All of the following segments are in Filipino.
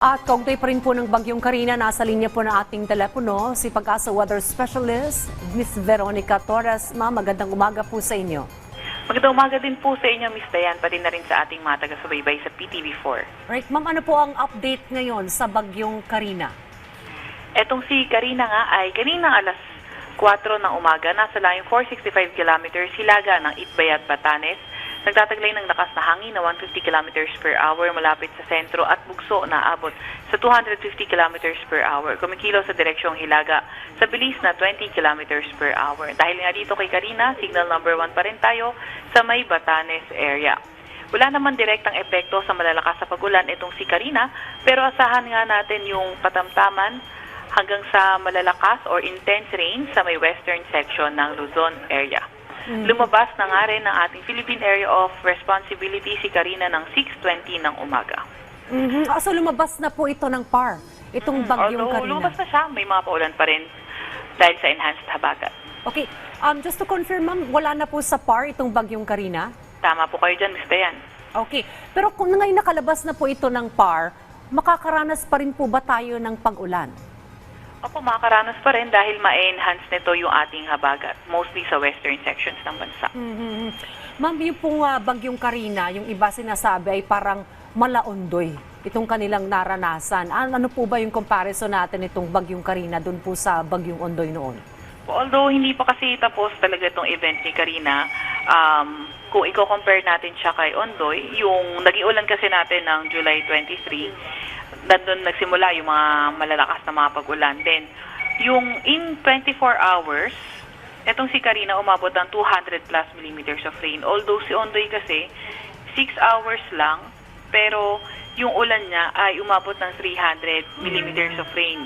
At kaugnay pa rin po ng Bagyong Karina, nasa linya po na ating telepono si Pag-asa Weather Specialist, Miss Veronica Torres. Ma'am, magandang umaga po sa inyo. Magandang umaga din po sa inyo, Miss Dayan, pati na rin sa ating mga taga-subaybay sa PTV4. Right, ma'am, ano po ang update ngayon sa Bagyong Karina? Etong si Karina nga ay kanina alas 4 ng umaga, nasa layong 465 kilometers hilaga ng Itbayat, Batanes. Nagtataglay ng lakas na hangin na 150 kilometers per hour malapit sa sentro at bugso na abot sa 250 kilometers per hour. Kumikilo sa direksyong hilaga sa bilis na 20 kilometers per hour. Dahil nga dito kay Karina, signal number 1 pa rin tayo sa may Batanes area. Wala naman direktang epekto sa malalakas sa pagulan itong si Karina, pero asahan nga natin yung patamtaman hanggang sa malalakas or intense rain sa may western section ng Luzon area. Lumabas na nga rin ng ating Philippine Area of Responsibility si Karina ng 6.20 ng umaga. Mhm. Ah, so lumabas na po ito ng PAR, itong Bagyong Although Karina. lumabas na siya, may mga paulan pa rin dahil sa enhanced habagat. Okay, um, just to confirm, ma'am, wala na po sa PAR itong Bagyong Karina? Tama po kayo dyan, Ms. Dayan. Okay, pero kung ngayon nakalabas na po ito ng PAR, makakaranas pa rin po ba tayo ng pag-ulan? Opo, makakaranas pa rin dahil ma-enhance nito yung ating habagat, mostly sa western sections ng bansa. Mhm. Ma'am, yung pong ah, bagyong Karina, yung iba sinasabi ay parang malaondoy itong kanilang naranasan. An- Ano po ba yung comparison natin itong bagyong Karina doon po sa bagyong Ondoy noon? Although hindi pa kasi tapos talaga itong event ni Karina, um, kung i-compare natin siya kay Ondoy, yung naging ulan kasi natin ng July 23, nandun nagsimula yung mga malalakas na mga pag-ulan. Then, yung in 24 hours, etong si Karina umabot ng 200 plus millimeters of rain. Although si Ondoy kasi, 6 hours lang, pero yung ulan niya ay umabot ng 300 millimeters of rain.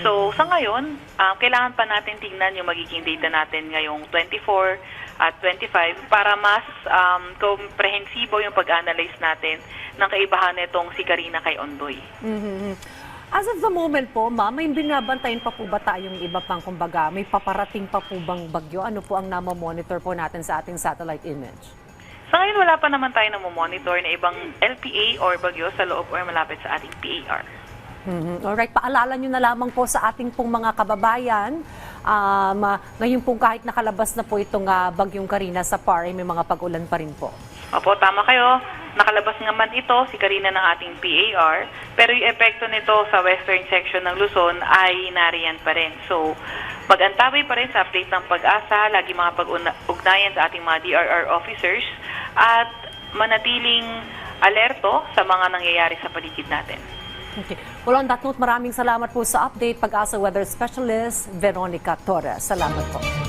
So, sa ngayon, um, kailangan pa natin tingnan yung magiging data natin ngayong 24 at 25 para mas um, komprehensibo yung pag-analyze natin ng kaibahan nitong si Karina kay Ondoy. Mhm. As of the moment po, ma'am, may binabantayan pa po ba tayong iba pang kumbaga? May paparating pa po bang bagyo? Ano po ang namamonitor po natin sa ating satellite image? Ngayon, wala pa naman tayo na monitor na ibang LPA or bagyo sa loob or malapit sa ating PAR. Mhm. Alright, paalala nyo na lamang po sa ating pong mga kababayan. Um, ah, ngayon po kahit nakalabas na po itong ah, bagyong Karina sa PAR, ay may mga pag-ulan pa rin po. Opo, tama kayo. Nakalabas nga man ito, si Karina ng ating PAR, pero yung epekto nito sa western section ng Luzon ay nariyan pa rin. So, mag-antabay pa rin sa update ng pag-asa, lagi mga pag-ugnayan sa ating mga DRR officers, at manatiling alerto sa mga nangyayari sa paligid natin. Okay. Well, on that note, maraming salamat po sa update. Pag-asa Weather Specialist, Veronica Torres. Salamat po.